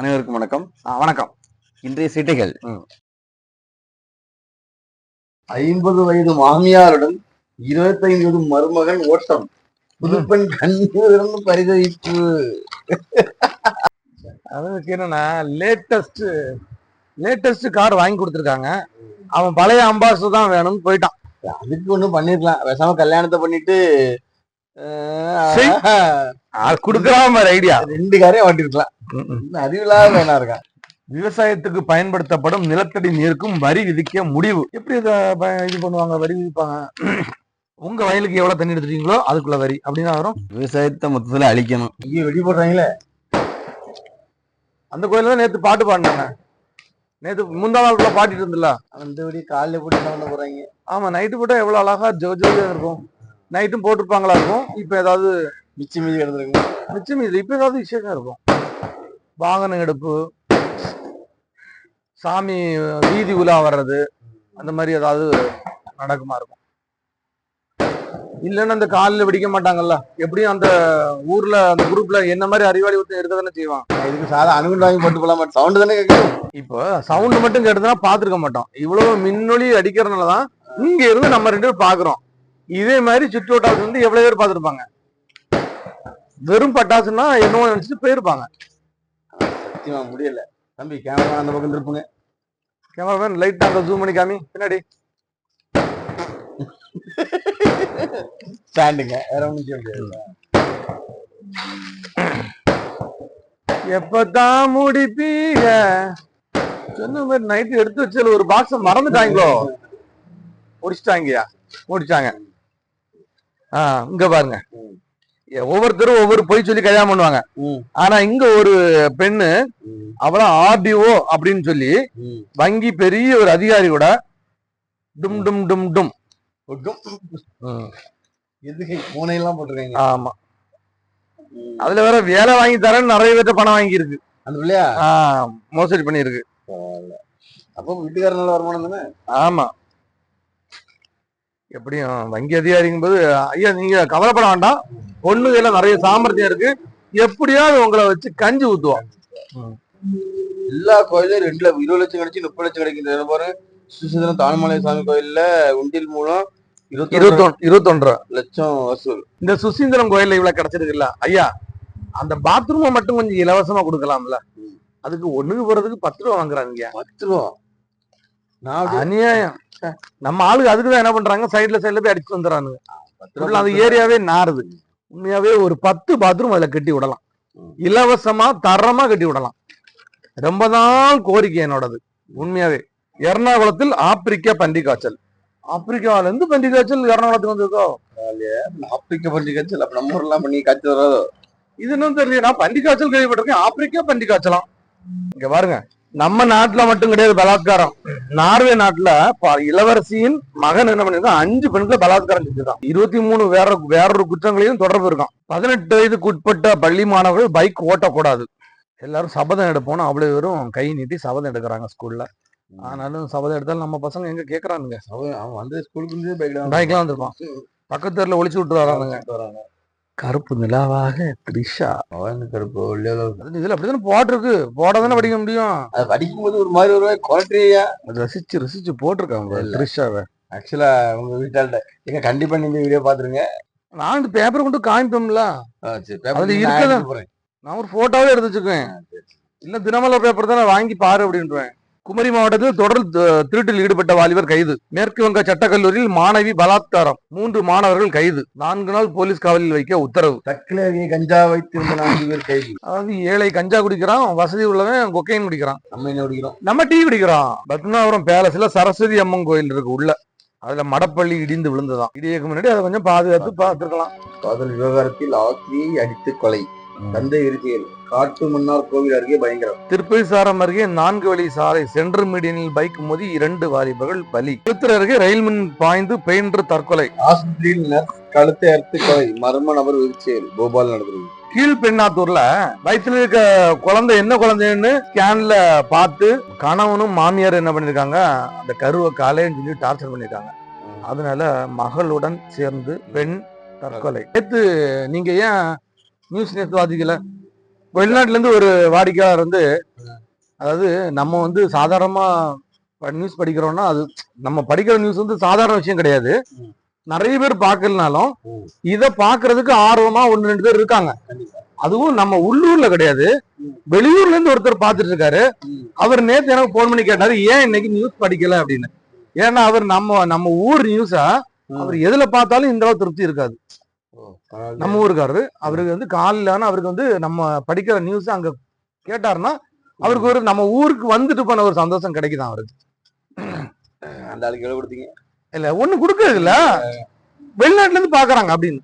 அனைவருக்கும் வணக்கம். வணக்கம். இன்றைய சிட்டைகள். ஐம்பது வயது மாமியாருடன் இருபத்தைந்து வயது மருமகன் ஓட்டம். புதுப்பெண் கண்ணீரிலிருந்து பரிதவிப்பு. அதுக்கு என்னன்னா லேட்டஸ்ட் லேட்டஸ்ட் கார் வாங்கி கொடுத்துருக்காங்க. அவன் பழைய அம்பாசடர் தான் வேணும்னு போயிட்டான். அதுக்கு ஒண்ணும் பண்ணிருக்கலாம். பேசாம கல்யாணத்தை பண்ணிட்டு கொடுக்கலாம் ஐடியா. ரெண்டு காரையும் ஓட்டிருக்கலாம் இன்னும் அறிவில்லாத வேணா இருக்கான். விவசாயத்துக்கு பயன்படுத்தப்படும் நிலத்தடி நீருக்கும் வரி விதிக்க முடிவு. எப்படி இதை இது பண்ணுவாங்க? வரி விதிப்பாங்க? உங்க வயலுக்கு எவ்வளவு தண்ணி எடுத்துட்டீங்களோ அதுக்குள்ள வரி. அப்படின்னா வரும். விவசாயத்தை மொத்தத்துல அழிக்கணும். ஐயோ வெடி போடுறாங்களே. அந்த கோயில்ல தான் நேத்து பாட்டு பாடினாங்க. நேத்து முந்தா நாள் கூட பாடிட்டு இருந்துல அந்த வெடி காலைல போட்டு போறாங்க? ஆமா நைட்டு போட்டா எவ்வளவு அழகா ஜோ ஜோதியா இருக்கும். நைட்டும் போட்டிருப்பாங்களா இருக்கும். இப்ப ஏதாவது மிச்சம் மீதி கிடந்திருக்கு மிச்சம் இது இப்ப ஏதாவது விசேஷம் இருக்கும். வாகன எடுப்பு சாமி வீதி உலா வர்றது அந்த மாதிரி ஏதாவது நடக்குமா இருக்கும். இல்லைன்னா அந்த காலில் வெடிக்க மாட்டாங்கல்ல? எப்படியும் அந்த ஊர்ல அந்த குரூப்ல என்ன மாதிரி அறிவாளி ஒருத்தன் இருக்க தானே செய்வான். இதுக்கு சாதா அணுகுண்டு வாங்கி போட்டு போலாம்? சவுண்ட் தானே கேட்கும் இப்போ சவுண்ட் மட்டும் கேட்டுதுன்னா பார்த்துருக்க மாட்டோம். இவ்வளவு மின்னொலி அடிக்கிறதுனால தான் இங்க இருந்து நம்ம ரெண்டு பேரும் பாக்குறோம். இதே மாதிரி சுற்று வட்டாரத்துல வந்து எவ்வளவு பேர் பார்த்துருப்பாங்க? வெறும் பட்டாசுன்னா என்னவோ நினைச்சிட்டு போயிருப்பாங்க. சத்தியமா முடியல. தம்பி கேமரா அந்த பக்கம் இருப்புங்க கேமராமேன் லைட் அங்க ஜூம் பண்ணி காமி. பின்னாடி. ஸ்டாண்டுங்க வேற ஒண்ணும் செய்ய முடியாது. எப்பதான் முடிப்பீங்க? சொன்ன மாதிரி நைட்டு எடுத்து வச்சல ஒரு பாக்ஸ் மறந்துட்டாங்களோ? முடிச்சிட்டாங்கயா முடிச்சாங்க. ஆ இங்க பாருங்க. ஒவ்வொருத்தரும் ஒவ்வொரு பொய் சொல்லி கல்யாணம் பண்ணுவாங்க. ஆனா இங்க ஒரு பெண்ணு ம், அவள ஆர்டிஓ அப்படின்னு சொல்லி. வங்கி பெரிய ஒரு அதிகாரி கூட டும் டும் டும் டும். எதுக்கு பூனையெல்லாம் போட்டிருக்காங்க? ஆமா. அதுல வேற வேலை வாங்கி தரேன்னு நிறைய பேர்ட்ட பணம் வாங்கி இருக்கு அந்த பிள்ளையா? மோசடி பண்ணிருக்கு அப்போ வீட்டுக்காரனால வருமானம் தானே? ஆமா. எப்படியும் வங்கி அதிகாரிங்கும் போது ஐயா நீங்க கவலைப்பட வேண்டாம். பொண்ணுகையில நிறைய சாமர்த்தியம் இருக்கு. எப்படியாவது உங்களை வச்சு கஞ்சி ஊத்துவோம். எல்லா கோயிலும் ரெண்டுல இருபது லட்சம் கிடைச்சு முப்பது லட்சம் கிடைக்கின்ற பாரு சுசீதனம் தாழ்மலை சாமி கோயில்ல உண்டியல் மூலம் இருபத்தொன்று லட்சம் வசூல். இந்த சுசீந்திரம் கோயில்ல இவ்வளவு கிடைச்சிருக்குல்ல ஐயா அந்த பாத்ரூமை மட்டும் கொஞ்சம் இலவசமா கொடுக்கலாம்ல. அதுக்கு ஒண்ணுக்கு போறதுக்கு பத்து ரூபா வாங்குறாங்க பத்து ரூபா? அநியாயம். நம்ம ஆளுங்க அதுக்குதான் என்ன பண்றாங்க? சைடுல சைடுல போய் அடிச்சு ரூபா அந்த ஏரியாவே நாறுது. உண்மையாவே ஒரு பத்து பாத்ரூம் அதுல கட்டி விடலாம். இலவசமா தரமா கட்டி விடலாம். ரொம்ப தான் கோரிக்கை என்னோடது. உண்மையாவே. எர்ணாகுளத்தில் ஆப்பிரிக்கா பன்றி காய்ச்சல். ஆப்பிரிக்காவில இருந்து பன்றி காய்ச்சல் எர்ணாகுளத்துக்கு வந்திருக்கோ? ஆப்பிரிக்க பஞ்சு கட்சியில் அப்ப நம்ம ஊர்லாம் பண்ணி காய்ச்சி வராதோ? இது என்னன்னு தெரியல நான் பன்றி காய்ச்சல் கேள்விப்பட்டிருக்கேன். ஆப்பிரிக்கா பன்றி காய்ச்சலாம். இங்க பாருங்க. நம்ம நாட்டுல மட்டும் கிடையாது பலாத்காரம். நார்வே நாட்டுல இளவரசியின் மகன் என்ன பண்ணிருக்கான் அஞ்சு பெண்களை பலாத்காரம் செஞ்சிருக்கான். இருபத்தி மூணு வேற வேறொரு குற்றங்களையும் தொடர்பு இருக்கான். பதினெட்டு வயதுக்கு உட்பட்ட பள்ளி மாணவர்கள் பைக் ஓட்டக்கூடாது. எல்லாரும் சபதம் எடுப்போம்னு அவ்வளவு பேரும் கை நீட்டி சபதம் எடுக்கிறாங்க ஸ்கூல்ல. ஆனாலும் சபதம் எடுத்தாலும் நம்ம பசங்க எங்க கேக்குறானுங்க? அவன் வந்து ஸ்கூலுக்கு பைக்லாம் வந்திருப்பான். பக்கத்து தெருல ஒளிச்சு விட்டு வரானுங்க. வராங்க. கருப்பு நிலாவாக த்ரிஷா. கருப்பு இதுல அப்படித்தானே போட்டிருக்கு போட படிக்க முடியும். அது படிக்கும் போது ஒரு மாதிரி ஒரு குவாலிட்டியா ரசிச்சு ரசிச்சு போட்டிருக்காங்க. த்ரிஷாவை. ஆக்சுவலா உங்க வீட்டாள்கிட்ட எங்க கண்டிப்பா நீங்க வீடியோ பாத்துருங்க நான் இந்த பேப்பர் கொண்டு காமிப்போம்ல. நான் ஒரு போட்டோவே எடுத்து வச்சுக்குவேன். இல்ல தினமலர் பேப்பர் தானே வாங்கி பாரு அப்படின்றேன். குமரி மாவட்டத்தில் தொடர் திருட்டில் ஈடுபட்ட வாலிபர் கைது. மேற்கு வங்க சட்டக்கல்லூரியில் மாணவி பலாத்காரம். மூன்று மாணவர்கள் கைது. நான்கு நாள் போலீஸ் காவலில் வைக்க உத்தரவு. தக்கில அருகே கஞ்சா வைத்திருந்த நான்கு பேர் கைது. அதாவது ஏழை கஞ்சா குடிக்கிறான் வசதி உள்ளவன் கொக்கைன் குடிக்கிறான். நம்ம என்ன குடிக்கிறோம்? நம்ம டீ குடிக்கிறோம் பத்மநாபுரம் பேலஸ்ல சரஸ்வதி அம்மன் கோயில் இருக்கு உள்ள. அதுல மடப்பள்ளி இடிந்து விழுந்துதான். இடியக்கு முன்னாடி அதை கொஞ்சம் பாதுகாத்து பார்த்துருக்கலாம். காதல் விவகாரத்தில் ஆசிரியை அடித்து கொலை. தந்தை இருக்கையில் காட்டு மன்னார் கோவில் அருகே பயங்கரம். திருப்பதி சாரம் அருகே நான்கு வழி சாலை சென்ட்ரல் மீடியனில் பைக் மோதி இரண்டு வாலிபர்கள் பலி. திருத்தர் அருகே ரயில் மின் பாய்ந்து பெயின்று தற்கொலை. ஆஸ்பத்திரியில் நர்ஸ் கழுத்தை அறுத்து கொலை. மர்ம நபர் விதிச்செயல் போபால் நடந்தது கீழ்பெண்ணாத்தூர்ல வயித்துல இருக்க குழந்தை என்ன குழந்தைன்னு ஸ்கேன்ல பார்த்து கணவனும் மாமியார் என்ன பண்ணிருக்காங்க? அந்த கருவை காலைன்னு சொல்லி டார்ச்சர் பண்ணிருக்காங்க. அதனால மகளுடன் சேர்ந்து பெண் தற்கொலை. நேத்து நீங்க ஏன் நியூஸ் நேத்து வாதிக்கல வெளிநாட்டுல இருந்து ஒரு வாடிக்கையாளர் வந்து அதாவது நம்ம வந்து சாதாரணமா நியூஸ் படிக்கிறோம்னா அது நம்ம படிக்கிற நியூஸ் வந்து சாதாரண விஷயம் கிடையாது. நிறைய பேர் பார்க்கலனாலும். இத பாக்குறதுக்கு ஆர்வமா ஒன்னு ரெண்டு பேர் இருக்காங்க அதுவும் நம்ம உள்ளூர்ல கிடையாது. வெளியூர்ல இருந்து ஒருத்தர் பார்த்துட்டு இருக்காரு. அவர் நேத்து எனக்கு போன் பண்ணி கேட்டாரு ஏன் இன்னைக்கு நியூஸ் படிக்கல அப்படின்னு ஏன்னா அவர் நம்ம நம்ம ஊர் நியூஸா. அவர் எதுல பார்த்தாலும் இந்த அளவு திருப்தி இருக்காது. நம்ம ஊருக்காரரு. அவருக்கு வந்து காலையில ஆனா அவருக்கு வந்து நம்ம படிக்கிற நியூஸ் அங்க கேட்டாருன்னா அவருக்கு ஒரு நம்ம ஊருக்கு வந்துட்டு போன ஒரு சந்தோஷம் கிடைக்குதான் அவருக்கு. அந்த ஆளுக்கு எவ்வளவு கொடுத்தீங்க? இல்ல ஒண்ணு கொடுக்கறது இல்ல வெளிநாட்டுல இருந்து பாக்குறாங்க அப்படின்னு.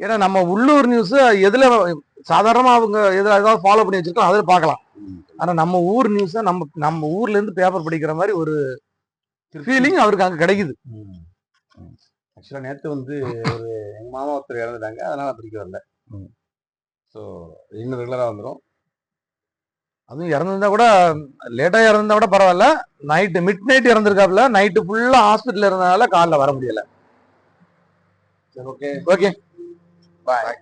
ஏன்னா நம்ம உள்ளூர் நியூஸ் எதுல சாதாரணமா அவங்க எதுல ஏதாவது ஃபாலோ பண்ணி வச்சிருக்கோம் அதுல பார்க்கலாம் ஆனா நம்ம ஊர் நியூஸ் நம்ம நம்ம ஊர்ல இருந்து பேப்பர் படிக்கிற மாதிரி ஒரு ஃபீலிங் அவருக்கு அங்க கிடைக்குது. ஆக்சுவலா நேத்து வந்து ஒரு எங்க மாமா ஒருத்தர் இறந்துட்டாங்க. அதனால படிக்க வரல. ஸோ இன்னும் ரெகுலரா வந்துடும் அதுவும் இறந்திருந்தா கூட லேட்டா இறந்திருந்தா கூட பரவாயில்ல. நைட்டு மிட் நைட் இறந்திருக்காப்ல நைட்டு ஃபுல்லா ஹாஸ்பிட்டல் இருந்தனால காலைல வர முடியல. சரி ஓகே ஓகே பாய்